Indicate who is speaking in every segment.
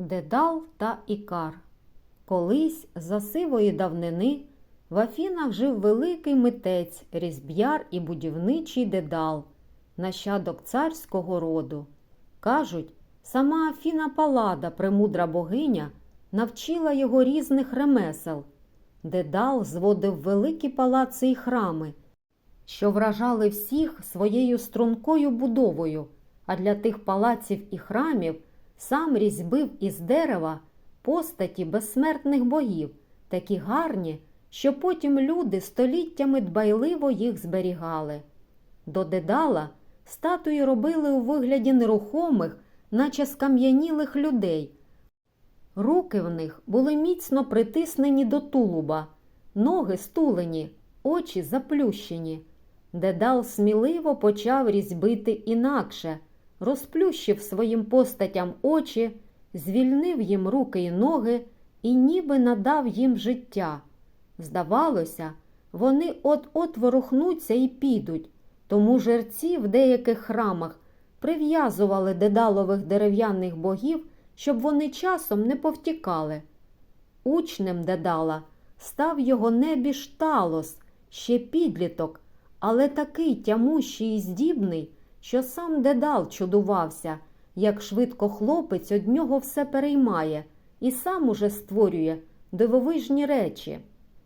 Speaker 1: Дедал та Ікар. Колись за сивої давнини в Афінах жив великий митець, різб'яр і будівничий дедал, нащадок царського роду. Кажуть, сама Афіна Палада, премудра богиня, навчила його різних ремесел. Дедал зводив великі палаци і храми, що вражали всіх своєю стрункою будовою, а для тих палаців і храмів сам різьбив із дерева постаті безсмертних богів, такі гарні, що потім люди століттями дбайливо їх зберігали. До дедала статуї робили у вигляді нерухомих, наче скам'янілих людей. Руки в них були міцно притиснені до тулуба, ноги стулені, очі заплющені. Дедал сміливо почав різьбити інакше, розплющив своїм постатям очі, звільнив їм руки й ноги і ніби надав їм життя. Здавалося, вони от-от ворухнуться і підуть, тому жерці в деяких храмах прив'язували дедалових дерев'яних богів, щоб вони часом не повтікали. Учнем дедала став його небіж Талос, ще підліток, але такий тямущий і здібний, що сам дедал чудувався, як швидко хлопець од нього все переймає і сам уже створює дивовижні речі.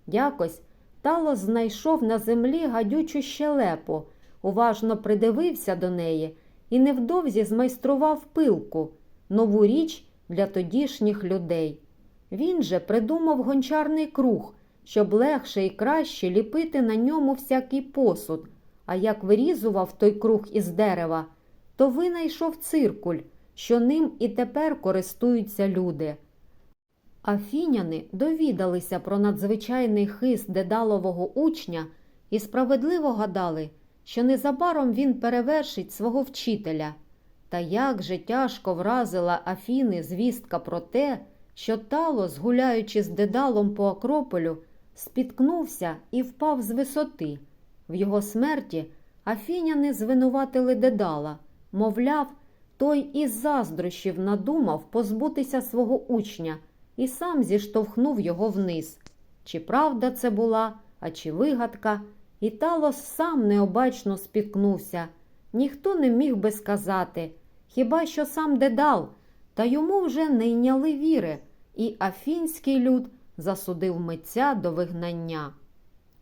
Speaker 1: Якось Талос знайшов на землі гадючу щелепу, уважно придивився до неї і невдовзі змайстрував пилку, нову річ для тодішніх людей. Він же придумав гончарний круг, щоб легше і краще ліпити на ньому всякий посуд, а як вирізував той круг із дерева, то винайшов циркуль, що ним і тепер користуються люди. Афіняни довідалися про надзвичайний хист дедалового учня і справедливо гадали, що незабаром він перевершить свого вчителя. Та як же тяжко вразила Афіни звістка про те, що Талос, гуляючи з дедалом по Акрополю, спіткнувся і впав з висоти. В його смерті афіняни звинуватили дедала, мовляв, той із заздрощів надумав позбутися свого учня і сам зіштовхнув його вниз. Чи правда це була, а чи вигадка, і Талос сам необачно спіткнувся. Ніхто не міг би сказати, хіба що сам дедал, та йому вже не йняли віри, і афінський люд засудив митця до вигнання.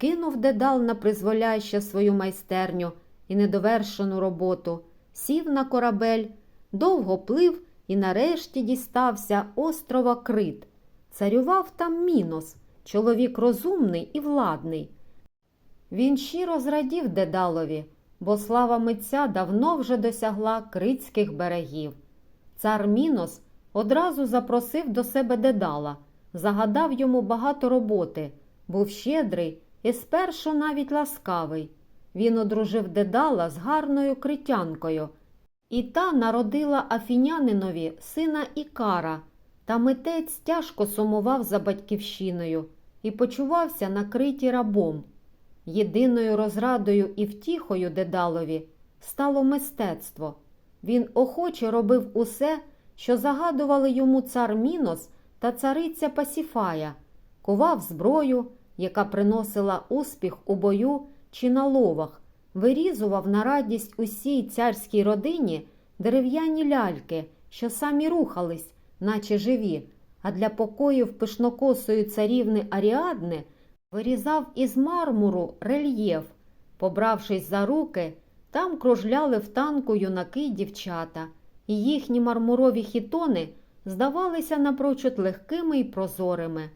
Speaker 1: Кинув дедал на призволяще свою майстерню і недовершену роботу, сів на корабель, довго плив і нарешті дістався острова Крит. Царював там Мінос, чоловік розумний і владний. Він щиро зрадів Дедалові, бо слава митця давно вже досягла критських берегів. Цар Мінос одразу запросив до себе Дедала, загадав йому багато роботи, був щедрий і спершу навіть ласкавий. Він одружив Дедала з гарною критянкою, і та народила афінянинові сина Ікара, та митець тяжко сумував за батьківщиною і почувався на криті рабом. Єдиною розрадою і втіхою Дедалові стало мистецтво. Він охоче робив усе, що загадували йому цар Мінос та цариця Пасіфая, кував зброю, яка приносила успіх у бою чи на ловах, вирізував на радість усій царській родині дерев'яні ляльки, що самі рухались, наче живі, а для покоїв пишнокосої царівни Аріадни вирізав із мармуру рельєф. Побравшись за руки, там кружляли в танку юнаки й дівчата, і їхні мармурові хітони здавалися напрочуд легкими й прозорими.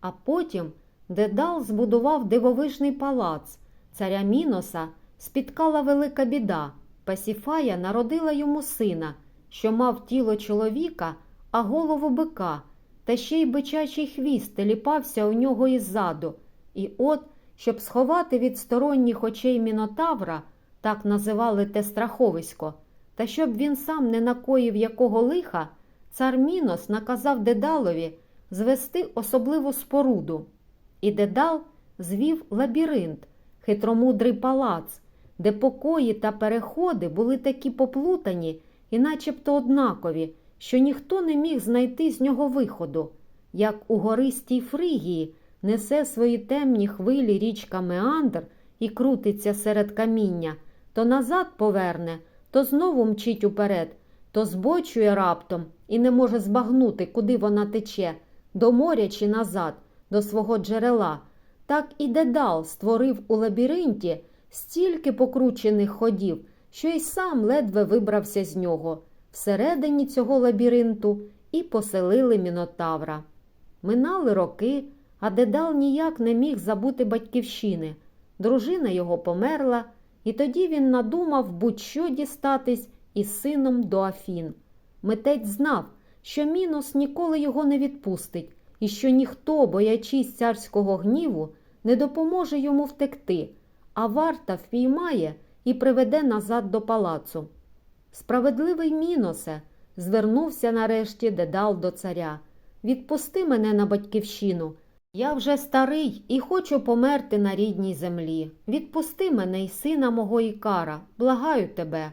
Speaker 1: А потім Дедал збудував дивовижний палац. Царя Міноса спіткала велика біда. Пасіфая народила йому сина, що мав тіло чоловіка, а голову бика, та ще й бичачий хвіст теліпався у нього іззаду. І от, щоб сховати від сторонніх очей Мінотавра, так називали те страховисько, та щоб він сам не накоїв якого лиха, цар Мінос наказав Дедалові звести особливу споруду. І Дедал звів лабіринт, хитромудрий палац, де покої та переходи були такі поплутані і начебто однакові, що ніхто не міг знайти з нього виходу, як у гористій Фригії несе свої темні хвилі річка Меандр і крутиться серед каміння, то назад поверне, то знову мчить уперед, то збочує раптом і не може збагнути, куди вона тече, до моря чи назад, до свого джерела. Так і Дедал створив у лабіринті стільки покручених ходів, що й сам ледве вибрався з нього. Всередині цього лабіринту і поселили Мінотавра. Минали роки, а Дедал ніяк не міг забути батьківщини. Дружина його померла, і тоді він надумав будь-що дістатись із сином до Афін. Митець знав, що Мінос ніколи його не відпустить, і що ніхто, боячись царського гніву, не допоможе йому втекти, а варта впіймає і приведе назад до палацу. Справедливий Міносе, звернувся нарешті Дедал до царя. Відпусти мене на батьківщину. Я вже старий і хочу померти на рідній землі. Відпусти мене й сина мого Ікара, благаю тебе.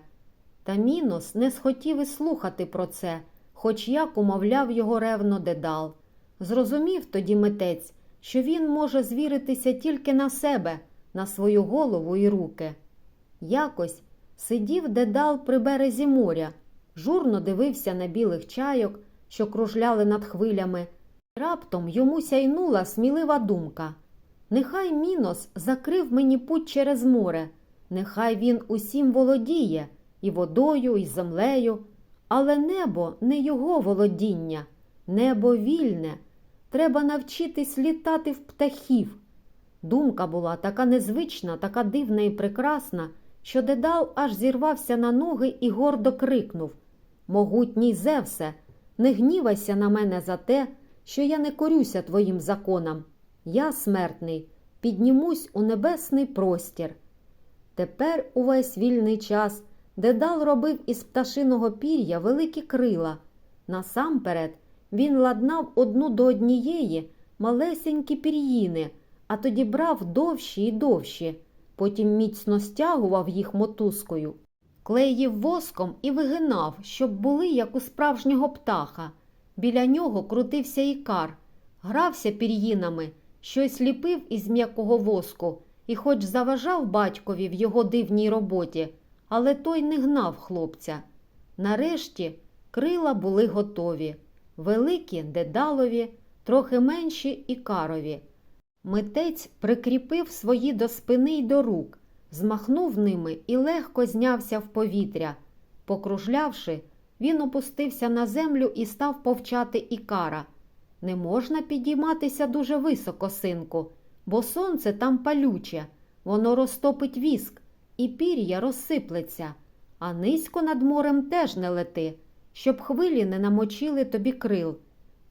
Speaker 1: Та Мінос не схотів і слухати про це, хоч як умовляв його ревно Дедал. Зрозумів тоді митець, що він може звіритися тільки на себе, на свою голову і руки. Якось сидів Дедал при березі моря, журно дивився на білих чайок, що кружляли над хвилями. Раптом йому сяйнула смілива думка. Нехай Мінос закрив мені путь через море, нехай він усім володіє і водою, і землею, але небо не його володіння, небо вільне. Треба навчитись літати в птахів. Думка була така незвична, така дивна і прекрасна, що Дедал аж зірвався на ноги і гордо крикнув Могутній Зевсе, не гнівайся на мене за те, що я не корюся твоїм законам. Я, смертний, піднімусь у небесний простір. Тепер увесь вільний час Дедал робив із пташиного пір'я великі крила. Насамперед він ладнав одну до однієї малесенькі пір'їни, а тоді брав довші і довші, потім міцно стягував їх мотузкою, клеїв воском і вигинав, щоб були, як у справжнього птаха. Біля нього крутився ікар, грався пір'їнами, щось ліпив із м'якого воску і хоч заважав батькові в його дивній роботі, але той не гнав хлопця. Нарешті крила були готові, великі дедалові, трохи менші ікарові. Митець прикріпив свої до спини й до рук, змахнув ними і легко знявся в повітря. Покружлявши, він опустився на землю і став повчати ікара. Не можна підійматися дуже високо, синку, бо сонце там палюче, воно розтопить віск, і пір'я розсиплеться, а низько над морем теж не лети, щоб хвилі не намочили тобі крил.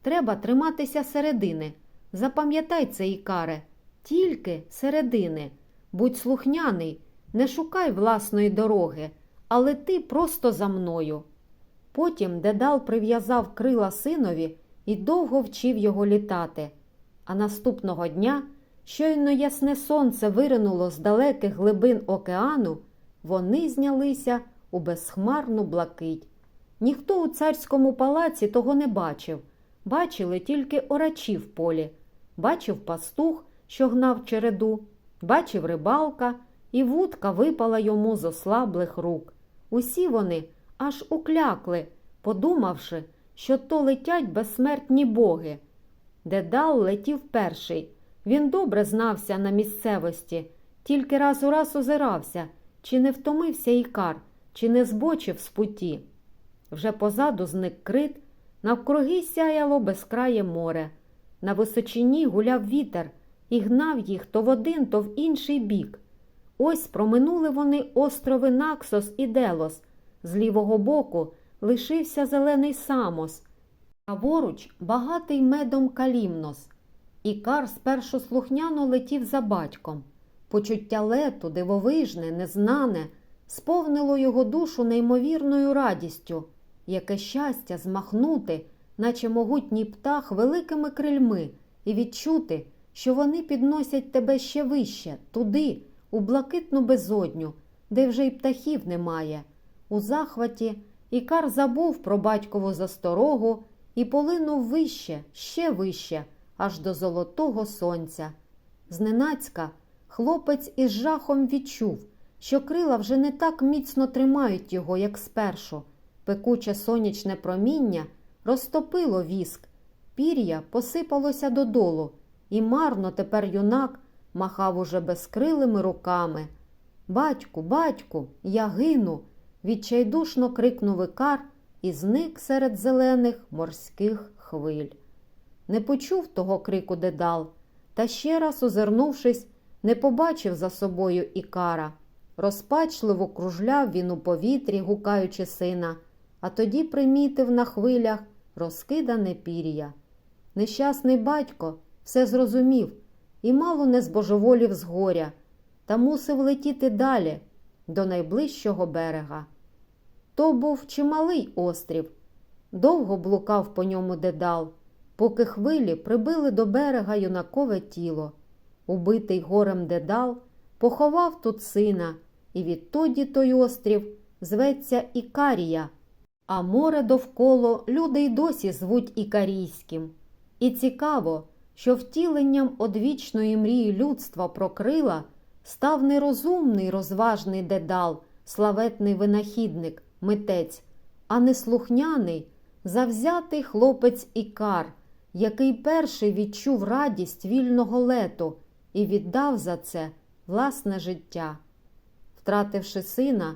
Speaker 1: Треба триматися середини. Запам'ятай це, ікаре, тільки середини. Будь слухняний, не шукай власної дороги, але ти просто за мною. Потім Дедал прив'язав крила синові і довго вчив його літати. А наступного дня, щойно ясне сонце виринуло з далеких глибин океану, вони знялися у безхмарну блакить. Ніхто у царському палаці того не бачив. Бачили тільки орачі в полі. Бачив пастух, що гнав череду, бачив рибалка, і вудка випала йому з ослаблих рук. Усі вони аж уклякли, подумавши, що то летять безсмертні боги. Дедал летів перший. Він добре знався на місцевості, тільки раз у раз озирався, чи не втомився ікар, чи не збочив з путі. Вже позаду зник крит, навкруги сяяло безкрає море. На височині гуляв вітер і гнав їх то в один, то в інший бік. Ось проминули вони острови Наксос і Делос. З лівого боку лишився зелений самос, а поруч багатий медом калімнос. Ікар спершу слухняно летів за батьком. Почуття лету, дивовижне, незнане, сповнило його душу неймовірною радістю, яке щастя змахнути, наче могутній птах великими крильми, і відчути, що вони підносять тебе ще вище, туди, у блакитну безодню, де вже й птахів немає. У захваті Ікар забув про батькову засторогу і полинув вище, ще вище, аж до золотого сонця. Зненацька хлопець із жахом відчув, що крила вже не так міцно тримають його, як спершу. Пекуче сонячне проміння розтопило віск, пір'я посипалося додолу, і марно тепер юнак махав уже безкрилими руками. Батьку, батьку, я гину. відчайдушно крикнув Ікар і зник серед зелених морських хвиль. Не почув того крику дедал, та ще раз, озирнувшись, не побачив за собою Ікара. Розпачливо кружляв він у повітрі, гукаючи сина, а тоді примітив на хвилях розкидане пір'я. Нещасний батько все зрозумів і мало не збожеволів з горя, та мусив летіти далі, до найближчого берега. То був чималий острів. Довго блукав по ньому дедал, поки хвилі прибили до берега юнакове тіло. Убитий горем дедал поховав тут сина, і відтоді той острів зветься Ікарія, а море довкола люди й досі звуть Ікарійським. І цікаво, що втіленням одвічної мрії людства про крила став нерозумний розважний дедал, славетний винахідник, митець, а не слухняний, завзятий хлопець Ікар, який перший відчув радість вільного лету і віддав за це власне життя. Втративши сина,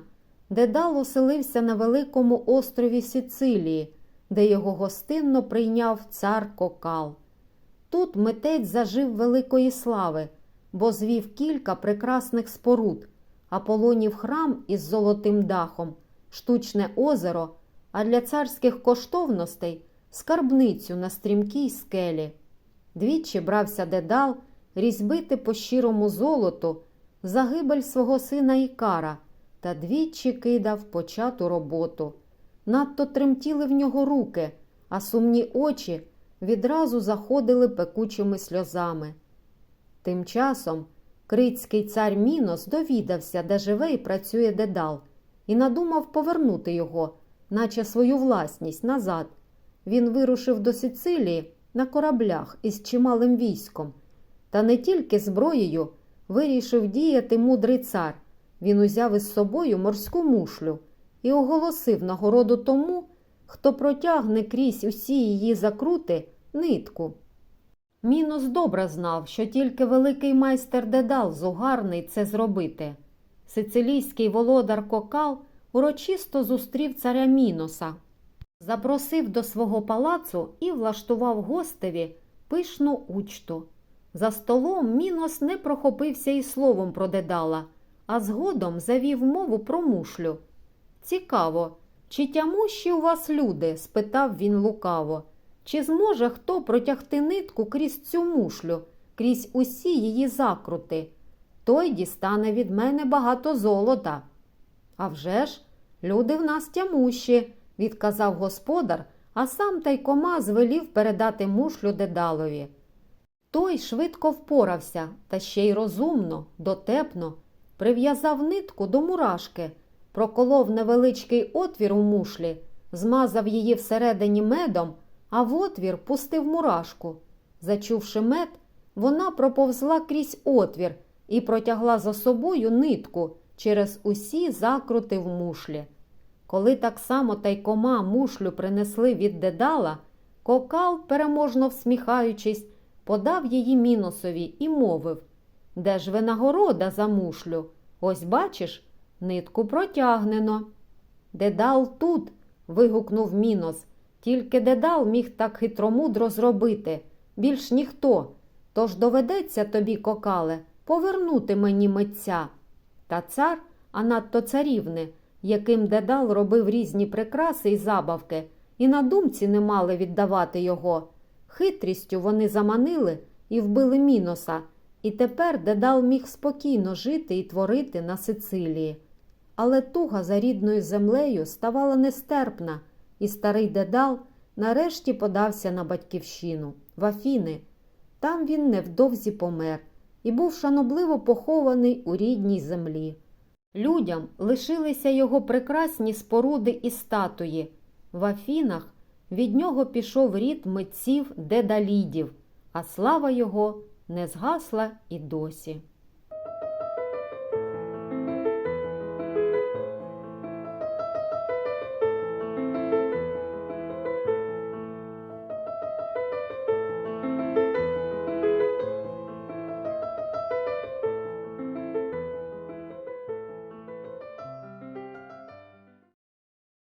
Speaker 1: Дедал оселився на великому острові Сицилії, де його гостинно прийняв цар Кокал. Тут митець зажив великої слави, бо звів кілька прекрасних споруд, Аполонів храм із золотим дахом, штучне озеро, а для царських коштовностей скарбницю на стрімкій скелі. Двічі брався дедал різьбити по щирому золоту загибель свого сина Ікара та двічі кидав почату роботу. Надто тремтіли в нього руки, а сумні очі відразу заходили пекучими сльозами. Тим часом крицький цар Мінос довідався, де живе і працює дедал, і надумав повернути його, наче свою власність, назад. Він вирушив до Сицилії на кораблях із чималим військом, та не тільки зброєю вирішив діяти мудрий цар. Він узяв із собою морську мушлю і оголосив нагороду тому, хто протягне крізь усі її закрути нитку. Мінус добре знав, що тільки великий майстер Дедал зугарний це зробити. Сицилійський володар Кокал урочисто зустрів царя Міноса, запросив до свого палацу і влаштував гостеві пишну учту. За столом Мінос не прохопився і словом про Дедала, а згодом завів мову про мушлю. Цікаво, чи тямущі у вас люди? спитав він лукаво. Чи зможе хто протягти нитку крізь цю мушлю, крізь усі її закрути? Той дістане від мене багато золота. «А вже ж, люди в нас тямущі, відказав господар, а сам тайкома звелів передати мушлю дедалові. Той швидко впорався, та ще й розумно, дотепно, прив'язав нитку до мурашки, проколов невеличкий отвір у мушлі, змазав її всередині медом, а в отвір пустив мурашку. Зачувши мед, вона проповзла крізь отвір і протягла за собою нитку через усі закрути в мушлі. Коли так само тайкома мушлю принесли від дедала, кокал, переможно всміхаючись, подав її міносові і мовив Де ж винагорода за мушлю? Ось бачиш, нитку протягнено. Дедал тут. вигукнув мінос. Тільки дедал міг так хитромудро зробити, більш ніхто. Тож доведеться тобі, кокале, повернути мені митця. Та цар, а надто царівни, яким дедал робив різні прикраси й забавки, і на думці не мали віддавати його. Хитрістю вони заманили і вбили міноса, і тепер дедал міг спокійно жити і творити на Сицилії. Але туга за рідною землею ставала нестерпна, і старий дедал нарешті подався на батьківщину, в Афіни. Там він невдовзі помер і був шанобливо похований у рідній землі. Людям лишилися його прекрасні споруди і статуї. В Афінах від нього пішов рід митців дедалідів, а слава його не згасла і досі.